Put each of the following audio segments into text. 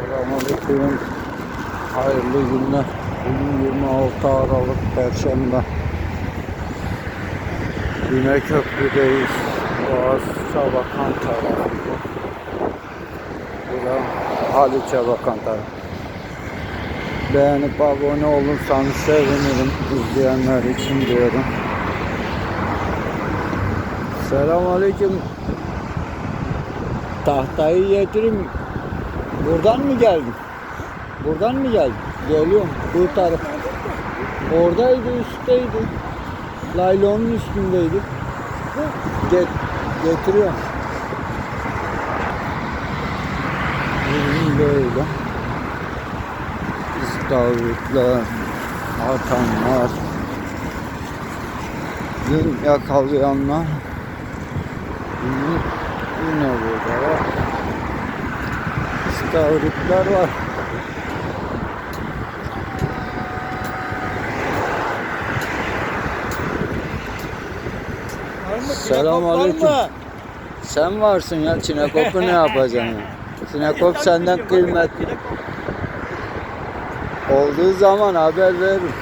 Selamünaleyküm. Hayırlı günler. Bugün 26 Aralık Perşembe. Yine köprüdeyiz. Boğaz Çabakan tarafı. Bura Haliç'e bakan taraf. Beğenip abone olursanız sevinirim. izleyenler için diyorum. Selamünaleyküm. Tahtayı getireyim. Buradan mı geldin? Buradan mı geldin? Geliyorum. Bu taraf. Oradaydı, üstteydi. Laylonun üstündeydi. Get, getiriyorum. Böyle. İstavritler, atanlar, gün yakalayanlar. Yine burada var. İstavritler var. Selamünaleyküm. Sen varsın ya Çinekop'u ne yapacaksın ya? Çinekop senden kıymetli. Olduğu zaman haber veririm.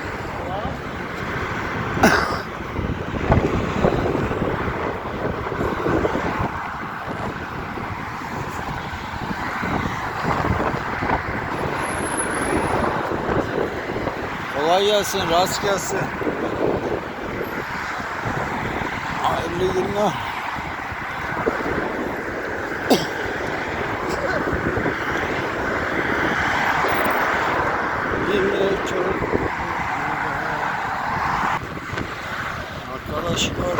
Kolay gelsin, rast gelsin. Hayırlı günler. Arkadaşlar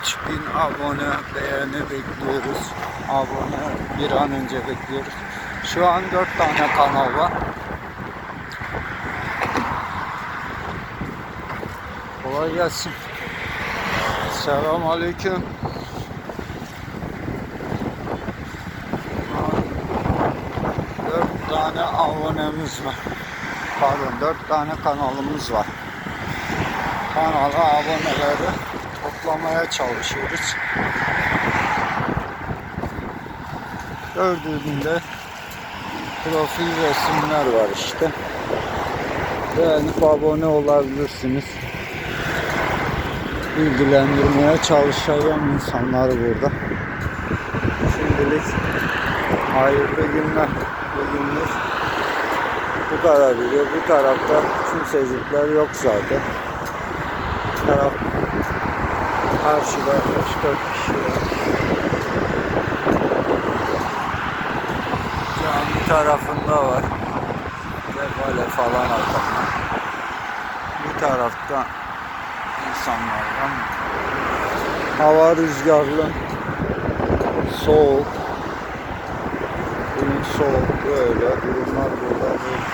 3000 abone beğeni bekliyoruz. Abone bir an önce bekliyoruz. Şu an 4 tane kanal var. Kolay gelsin. Selamun Aleyküm. Dört tane abonemiz var. Pardon, dört tane kanalımız var. Kanala aboneleri toplamaya çalışıyoruz. Gördüğünde profil resimler var işte. Beğenip abone olabilirsiniz bilgilendirmeye çalışacağım insanları burada. Şimdilik hayırlı günler. Bugünlük bu kadar biliyor. Bu tarafta kimsecikler yok zaten. Bu taraf karşıda 3-4 kişi var. Cami tarafında var. Kefale falan arkamda. Bu tarafta insanlardan. Hava rüzgarlı, soğuk, bugün soğuk böyle durumlar burada.